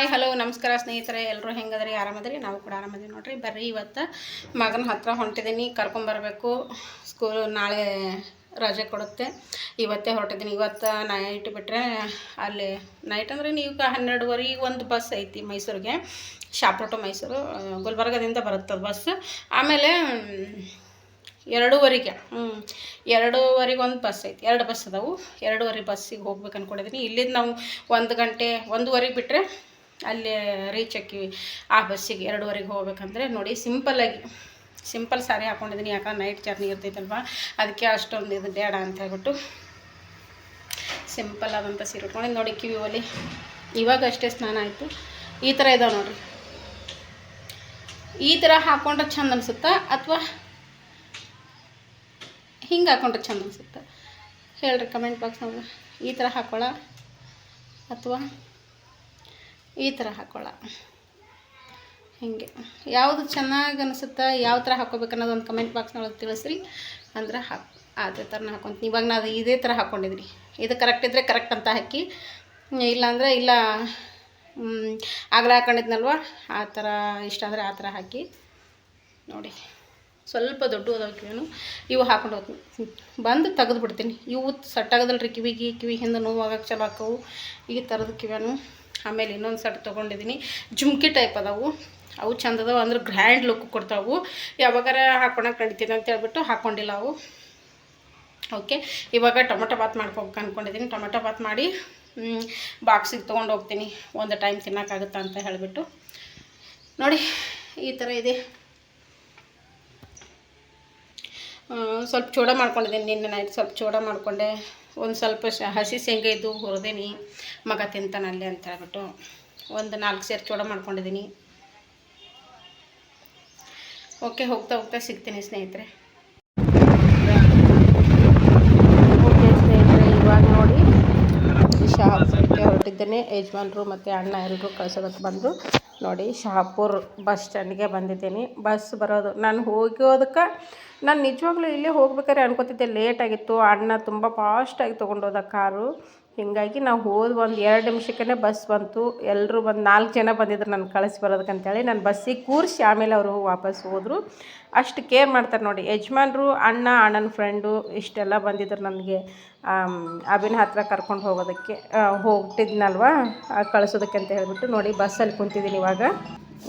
Hi, hello, ನಮಸ್ಕಾರ ಸ್ನೇಹಿತರೆ. ಎಲ್ಲರೂ ಹೆಂಗದ್ರಿ? ಆರಾಮದ್ರಿ? ನಾವು ಕೂಡ ಆರಾಮದೀವಿ ನೋಡ್ರಿ. ಬರ್ರಿ ಇವತ್ತು ಮಗನ ಹತ್ರ ಹೊಂಟಿದ್ದೀನಿ ಕರ್ಕೊಂಬರ್ಬೇಕು ಸ್ಕೂಲ್ ನಾಳೆ ರಜೆ ಕೊಡುತ್ತೆ. ಇವತ್ತೇ ಹೊರಟಿದ್ದೀನಿ ಇವತ್ತು ನೈಟ್ ಬಿಟ್ಟರೆ ಅಲ್ಲಿ ನೈಟ್ ಅಂದರೆ ನೀವು ಹನ್ನೆರಡುವರೆಗೆ ಒಂದು ಬಸ್ ಐತಿ ಮೈಸೂರಿಗೆ. ಶಾಪ್ರೋಟು ಮೈಸೂರು ಗುಲ್ಬರ್ಗದಿಂದ ಬರುತ್ತೆ ಬಸ್ ಆಮೇಲೆ ಎರಡೂವರೆಗೆ ಹ್ಞೂ ಎರಡೂವರೆಗೆ ಒಂದು ಬಸ್ ಐತಿ. ಎರಡು ಬಸ್ ಅದಾವು. ಎರಡೂವರೆ ಬಸ್ಸಿಗೆ ಹೋಗ್ಬೇಕು ಅಂದ್ಕೊಂಡಿದ್ದೀನಿ ಇಲ್ಲಿಂದ ನಾವು ಒಂದು ಗಂಟೆ, ಒಂದೂವರೆಗೆ ಬಿಟ್ಟರೆ ಅಲ್ಲಿ ರೀಚ್ ಆಕ್ಕಿವಿ ಆ ಬಸ್ಸಿಗೆ ಎರಡೂವರೆಗೆ ಹೋಗ್ಬೇಕಂದ್ರೆ ನೋಡಿ ಸಿಂಪಲ್ಲಾಗಿ ಸಿಂಪಲ್ ಸಾರಿ ಹಾಕ್ಕೊಂಡಿದ್ದೀನಿ ಯಾಕಂದ್ರೆ ನೈಟ್ ಜರ್ನಿ ಇರ್ತೈತಲ್ವ? ಅದಕ್ಕೆ ಅಷ್ಟೊಂದು ಇದು ಬೇಡ ಅಂತ ಹೇಳ್ಬಿಟ್ಟು ಸಿಂಪಲ್ ಆದಂಥ ಸೀರೆ ಉಟ್ಕೊಂಡು ನೋಡಿ ಕಿವಿ ಒಲಿ ಇವಾಗ ಅಷ್ಟೇ ಸ್ನಾನ ಆಯಿತು. ಈ ಥರ ಇದಾವೆ ನೋಡಿರಿ. ಈ ಥರ ಹಾಕ್ಕೊಂಡ್ರೆ ಚಂದ ಅನಿಸುತ್ತಾ? ಅಥವಾ ಹಿಂಗೆ ಹಾಕ್ಕೊಂಡ್ರೆ ಚಂದ ಅನಿಸುತ್ತೆ? ಹೇಳ್ರಿ ಕಮೆಂಟ್ ಬಾಕ್ಸ್ನಾಗ ಈ ಥರ ಹಾಕೊಳ್ಳ ಅಥವಾ ಈ ಥರ ಹಾಕ್ಕೊಳ್ಳ ಹೀಗೆ. ಯಾವುದು ಚೆನ್ನಾಗಿ ಅನಿಸುತ್ತೆ ಯಾವ ಥರ ಹಾಕ್ಕೋಬೇಕು ಅನ್ನೋದು ಒಂದು ಕಮೆಂಟ್ ಬಾಕ್ಸ್ನೊಳಗೆ ತಿಳಿಸ್ರಿ. ಅಂದ್ರೆ ಹಾಕಿ, ಅದೇ ಥರನ ಹಾಕೊತೀನಿ. ಇವಾಗ ನಾನು ಇದೇ ಥರ ಹಾಕ್ಕೊಂಡಿದ್ದೀನಿ ಇದು ಕರೆಕ್ಟ್ ಇದ್ದರೆ ಕರೆಕ್ಟ್ ಅಂತ ಹಾಕಿ. ಇಲ್ಲಾಂದರೆ ಇಲ್ಲ ಆಗಲೇ ಹಾಕೊಂಡಿದ್ನಲ್ವ? ಆ ಥರ ಇಷ್ಟ ಅಂದರೆ ಆ ಥರ ಹಾಕಿ. ನೋಡಿ. ಸ್ವಲ್ಪ ದೊಡ್ಡ ಅದಾವ ಕಿವಿನು. ಇವು ಹಾಕೊಂಡು ಹೋಗ್ತೀನಿ ಬಂದು ತೆಗೆದು ಬಿಡ್ತೀನಿ ಇವು ಸಟ್ಟಾಗದಲ್ರಿ ಕಿವಿಗೆ. ಕಿವಿ ಹಿಂದೆ ನೋವಾಗಕ್ಕೆ ಚಲೋ ಹಾಕವು ಈ ಥರದ ಕಿವಿನು ಆಮೇಲೆ ಇನ್ನೊಂದು ಸೆಟ್ ತೊಗೊಂಡಿದ್ದೀನಿ. ಜುಮ್ಕಿ ಟೈಪ್ ಅದಾವು. ಅವು ಚಂದದವು ಅಂದ್ರೆ ಗ್ರ್ಯಾಂಡ್ ಲುಕ್ ಕೊಡ್ತಾವು. ಯಾವಾಗಾರ ಹಾಕೊಳಕ್ಕೆ ನಡಿತೀನಿ ಅಂತ ಹೇಳ್ಬಿಟ್ಟು ಹಾಕ್ಕೊಂಡಿಲ್ಲ ಅವು. ಓಕೆ ಇವಾಗ ಟೊಮೆಟೊ ಬಾತ್ ಮಾಡ್ಕೋಬೇಕು ಅಂದ್ಕೊಂಡಿದ್ದೀನಿ ಟೊಮೆಟೊ ಬಾತ್ ಮಾಡಿ ಬಾಕ್ಸಿಗೆ ತೊಗೊಂಡು ಹೋಗ್ತೀನಿ ಒಂದು ಟೈಮ್ ತಿನ್ನೋಕ್ಕಾಗುತ್ತಾ ಅಂತ ಹೇಳಿಬಿಟ್ಟು. ನೋಡಿ, ಈ ಥರ ಇದೆ ಆ, ಸ್ವಲ್ಪ ಚೂಡ ಮಾಡ್ಕೊಂಡಿದ್ದೀನಿ ನಿನ್ನೆ ನೈಟ್ ಸ್ವಲ್ಪ ಚೂಡ ಮಾಡಿಕೊಂಡೆ. ಒಂದು ಸ್ವಲ್ಪ ಶ, ಹಸಿ ಶೇಂಗ ಇದ್ದು ಹುರಿದೇನಿ. ಮಗ ತಿಂತಾನಲ್ಲಿ ಅಂತ ಹೇಳ್ಬಿಟ್ಟು ಒಂದು ನಾಲ್ಕು ಸೇರು ಚೂಡ ಮಾಡ್ಕೊಂಡಿದ್ದೀನಿ. ಓಕೆ ಹೋಗ್ತಾ ಹೋಗ್ತಾ ಸಿಗ್ತೀನಿ ಸ್ನೇಹಿತರೆ. ಓಕೆ ಸ್ನೇಹಿತರೆ, ಇವಾಗ ನೋಡಿ ಶಾಪ್ ಹೊರಟಿದ್ದೇನೆ. ಯಜಮಾನ್ರು ಮತ್ತು ಅಣ್ಣ ಎಲ್ಲರೂ ಕಳ್ಸೋದಕ್ಕೆ ಬಂದರು. ನೋಡಿ ಶಹಾಪುರ್ ಬಸ್ ಸ್ಟ್ಯಾಂಡ್ಗೆ ಬಂದಿದ್ದೀನಿ. ಬಸ್ ಬರೋದು, ನಾನು ಹೋಗೋದಕ್ಕೆ, ನಾನು ನಿಜವಾಗ್ಲೂ ಇಲ್ಲೇ ಹೋಗ್ಬೇಕಾದ್ರೆ ಅನ್ಕೋತಿದ್ದೆ ಲೇಟ್ ಆಗಿತ್ತು, ಅಣ್ಣ ತುಂಬ ಫಾಸ್ಟಾಗಿ ತೊಗೊಂಡೋದ ಕಾರು. ಹೀಗಾಗಿ ನಾವು ಹೋದ ಒಂದು ಎರಡು ನಿಮಿಷಕ್ಕೇ ಬಸ್ ಬಂತು. ಎಲ್ಲರೂ ಬಂದು ನಾಲ್ಕು ಜನ ಬಂದಿದ್ರು ನಾನು ಕಳಿಸಿ ಬರೋದಕ್ಕಂತೇಳಿ. ನಾನು ಬಸ್ಸಿಗೆ ಕೂರಿಸಿ ಆಮೇಲೆ ಅವರು ವಾಪಸ್ ಹೋದರು. ಅಷ್ಟು ಕೇರ್ ಮಾಡ್ತಾರೆ ನೋಡಿ. ಯಜಮಾನ್ರು, ಅಣ್ಣ, ಅಣ್ಣನ ಫ್ರೆಂಡು ಇಷ್ಟೆಲ್ಲ ಬಂದಿದ್ರು ನನಗೆ. ಅಭಿನ ಹತ್ರ ಕರ್ಕೊಂಡು ಹೋಗೋದಕ್ಕೆ. ಹೋಗ್ತಿದ್ನಲ್ವ? ಕಳಿಸೋದಕ್ಕೆ ಅಂತ ಹೇಳಿಬಿಟ್ಟು ನೋಡಿ, ಬಸ್ಸಲ್ಲಿ ಕುಂತಿದ್ದೀನಿ ಇವಾಗ.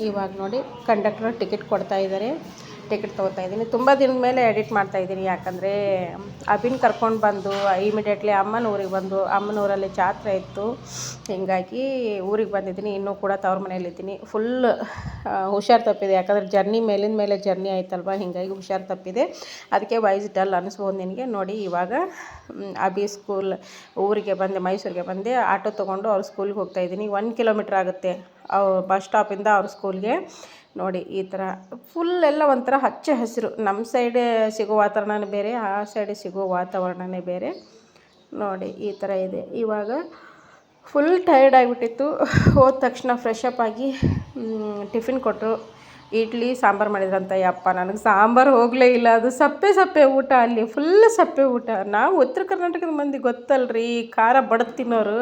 ಇವಾಗ ನೋಡಿ, ಕಂಡಕ್ಟರ್ ಟಿಕೆಟ್ ಕೊಡ್ತಾ ಇದ್ದಾರೆ ಟಿಕೆಟ್ ತೊಗೋತಾ ಇದ್ದೀನಿ. ತುಂಬ ದಿನದ ಮೇಲೆ ಎಡಿಟ್ ಮಾಡ್ತಾ ಇದ್ದೀನಿ. ಯಾಕಂದರೆ ಅಭಿನ ಕರ್ಕೊಂಡು ಬಂದು ಇಮಿಡಿಯೇಟ್ಲಿ ಅಮ್ಮನ ಊರಿಗೆ ಬಂದು, ಅಮ್ಮನ ಊರಲ್ಲಿ ಜಾತ್ರೆ ಇತ್ತು. ಹೀಗಾಗಿ ಊರಿಗೆ ಬಂದಿದ್ದೀನಿ. ಇನ್ನೂ ಕೂಡ ತವ್ರ ಮನೇಲಿದ್ದೀನಿ ಫುಲ್ ಹುಷಾರು ತಪ್ಪಿದೆ. ಯಾಕಂದರೆ ಜರ್ನಿ ಮೇಲಿನ ಮೇಲೆ ಜರ್ನಿ ಆಯ್ತಲ್ವ? ಹೀಗಾಗಿ ಹುಷಾರು ತಪ್ಪಿದೆ. ಅದಕ್ಕೆ ವಾಯ್ಸ್ ಡಲ್ ಅನಿಸ್ಬೋದು ನಿನಗೆ. ನೋಡಿ, ಇವಾಗ ಅಬಿ ಸ್ಕೂಲ್ ಊರಿಗೆ ಬಂದೆ, ಮೈಸೂರಿಗೆ ಬಂದೆ. ಆಟೋ ತೊಗೊಂಡು ಅವ್ರ ಸ್ಕೂಲ್ಗೆ ಹೋಗ್ತಾ ಇದ್ದೀನಿ. ಒನ್ ಕಿಲೋಮೀಟ್ರ್ ಆಗುತ್ತೆ. ಅವ್ರ ಬಸ್ ಸ್ಟಾಪಿಂದ ಅವ್ರ ಸ್ಕೂಲ್ಗೆ ನೋಡಿ, ಈ ಥರ ಫುಲ್ ಎಲ್ಲ ಒಂಥರ ಹಚ್ಚ ಹಸಿರು. ನಮ್ಮ ಸೈಡ್ ಸಿಗೋ ವಾತಾವರಣನೇ ಬೇರೆ, ಆ ಸೈಡ್ ಸಿಗೋ ವಾತಾವರಣನೇ ಬೇರೆ. ನೋಡಿ, ಈ ಥರ ಇದೆ. ಇವಾಗ ಫುಲ್ ಟಯರ್ಡ್ ಆಗಿಬಿಟ್ಟಿತ್ತು. ಹೋದ ತಕ್ಷಣ ಫ್ರೆಶ್ ಅಪ್ ಆಗಿ ಟಿಫಿನ್ ಕೊಟ್ಟರು ಇಡ್ಲಿ, ಸಾಂಬಾರು ಮಾಡಿದ್ರಂತ, ಯಪ್ಪ, ನನಗೆ ಸಾಂಬಾರು ಹೋಗಲೇ ಇಲ್ಲ. ಅದು ಸಪ್ಪೆ ಸಪ್ಪೆ ಊಟ ಅಲ್ಲಿ ಫುಲ್ ಸಪ್ಪೆ ಊಟ. ನಾವು ಉತ್ತರ ಕರ್ನಾಟಕದ ಮಂದಿ ಗೊತ್ತಲ್ರಿ, ಖಾರ ಬಡ ತಿನ್ನೋರು.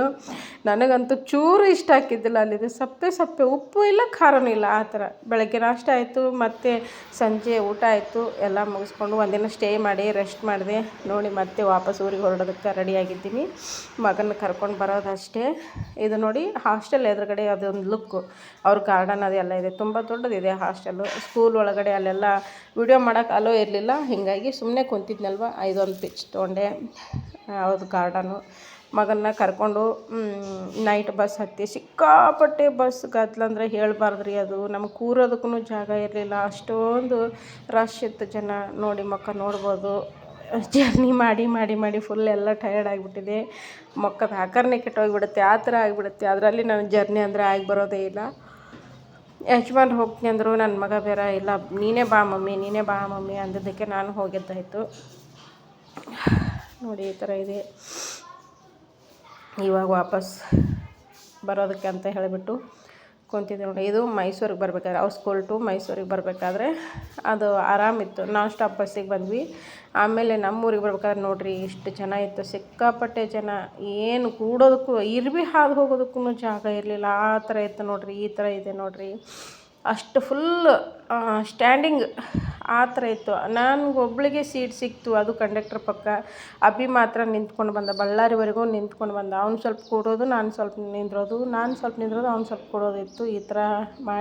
ನನಗಂತೂ ಚೂರು ಇಷ್ಟ ಹಾಕಿದ್ದಿಲ್ಲ ಅಲ್ಲಿದು ಸಪ್ಪೆ ಸಪ್ಪೆ, ಉಪ್ಪು ಇಲ್ಲ, ಖಾರನೂ ಇಲ್ಲ, ಆ ಥರ. ಬೆಳಗ್ಗೆ ನಾಷ್ಟ ಆಯಿತು, ಮತ್ತು ಸಂಜೆ ಊಟ ಆಯಿತು, ಎಲ್ಲ ಮುಗಿಸ್ಕೊಂಡು ಒಂದಿನ ಸ್ಟೇ ಮಾಡಿ ರೆಸ್ಟ್ ಮಾಡಿದೆ. ನೋಡಿ ಮತ್ತೆ ವಾಪಸ್ ಊರಿಗೆ ಹೊರಡೋದಕ್ಕೆ ರೆಡಿಯಾಗಿದ್ದೀನಿ ಮಗನ ಕರ್ಕೊಂಡು ಬರೋದಷ್ಟೇ ಇದು ನೋಡಿ ಹಾಸ್ಟೆಲ್ ಎದುರುಗಡೆ ಅದೊಂದು ಲುಕ್ಕು ಅವ್ರ ಗಾರ್ಡನ್ ಅದೆಲ್ಲ ಇದೆ. ತುಂಬ ದೊಡ್ಡದಿದೆ ಹಾಸ್ಟೆಲ್ಲು ಸ್ಕೂಲ್ ಒಳಗಡೆ ಅಲ್ಲೆಲ್ಲ ವಿಡಿಯೋ ಮಾಡೋಕ್ಕೆ ಅಲೋ ಇರಲಿಲ್ಲ. ಹೀಗಾಗಿ ಸುಮ್ಮನೆ ಕುಂತಿದ್ನಲ್ವ? ಐದೊಂದು ಪಿಚ್ ತೊಗೊಂಡೆ. ಅವ್ರದ್ದು ಗಾರ್ಡನು ಮಗನ್ನ ಕರ್ಕೊಂಡು ನೈಟ್ ಬಸ್ ಹತ್ತಿ ಸಿಕ್ಕಾಪಟ್ಟೆ ಬಸ್ ಗದ್ಲಂದ್ರೆ ಹೇಳ್ಬಾರ್ದ್ರಿ ಅದು. ನಮ್ಗೆ ಕೂರೋದಕ್ಕೂ ಜಾಗ ಇರಲಿಲ್ಲ. ಅಷ್ಟೊಂದು ರಶ್ ಇತ್ತು ಜನ. ನೋಡಿ ಮಕ್ಕ, ನೋಡ್ಬೋದು. ಜರ್ನಿ ಮಾಡಿ ಮಾಡಿ ಮಾಡಿ ಫುಲ್ ಎಲ್ಲ ಟಯರ್ಡ್ ಆಗಿಬಿಟ್ಟಿದೆ. ಮಕ್ಕದ ಆಕರನೇ ಕೆಟ್ಟೋಗಿಬಿಡುತ್ತೆ. ಆ ಥರ ಆಗಿಬಿಡುತ್ತೆ. ಅದರಲ್ಲಿ ನಾನು ಜರ್ನಿ ಅಂದರೆ ಆಗಿ ಬರೋದೇ ಇಲ್ಲ. ಯಜಮಾನ್ ಹೋಗ್ತೀನಿ ಅಂದರು ನನ್ನ ಮಗ ಬೇರೆ ಇಲ್ಲ, ನೀನೇ ಬಾ ಮಮ್ಮಿ, ನೀನೇ ಬಾ ಮಮ್ಮಿ ಅಂದಿದ್ದಕ್ಕೆ ನಾನು ಹೋಗಿದ್ದಾಯಿತು. ನೋಡಿ, ಈ ಥರ ಇದೆ. ಇವಾಗ ವಾಪಸ್ ಬರೋದಕ್ಕೆ ಅಂತ ಹೇಳಿಬಿಟ್ಟು ಕುಂತಿದ್ದೆ ನೋಡಿ. ಇದು ಮೈಸೂರಿಗೆ ಬರಬೇಕಾದ್ರೆ, ಅವ್ರ ಸ್ಕೂಲ್ ಟು ಮೈಸೂರಿಗೆ ಬರಬೇಕಾದ್ರೆ ಅದು ಆರಾಮಿತ್ತು ನಾನ್ ಸ್ಟಾಪ್ ಬಸ್ಸಿಗೆ ಬಂದ್ವಿ. ಆಮೇಲೆ ನಮ್ಮೂರಿಗೆ ಬರ್ಬೇಕಾದ್ರೆ ನೋಡಿರಿ, ಇಷ್ಟು ಜನ ಇತ್ತು. ಸಿಕ್ಕಾಪಟ್ಟೆ ಜನ. ಏನು ಕೂಡೋದಕ್ಕೂ ಇರ್ವಿ ಹಾದು ಹೋಗೋದಕ್ಕೂ ಜಾಗ ಇರಲಿಲ್ಲ. ಆ ಥರ ಇತ್ತು ನೋಡಿರಿ, ಈ ಥರ ಇದೆ ನೋಡಿರಿ. ಅಷ್ಟು ಫುಲ್ ಸ್ಟ್ಯಾಂಡಿಂಗ್ ಆ ಥರ ಇತ್ತು. ನನಗೊಬ್ಳಿಗೆ ಸೀಟ್ ಸಿಕ್ತು, ಅದು ಕಂಡಕ್ಟ್ರ್ ಪಕ್ಕ. ಅಭಿ ಮಾತ್ರ ನಿಂತ್ಕೊಂಡು ಬಂದ, ಬಳ್ಳಾರಿವರೆಗೂ ನಿಂತ್ಕೊಂಡು ಬಂದ. ಅವ್ನು ಸ್ವಲ್ಪ ಕೂಡೋದು, ನಾನು ಸ್ವಲ್ಪ ನಿಂದ್ರೋದು, ನಾನು ಸ್ವಲ್ಪ ನಿಂದ್ರೋದು, ಅವ್ನು ಸ್ವಲ್ಪ ಕೊಡೋದಿತ್ತು. ಈ ಥರ ಮಾಡಿ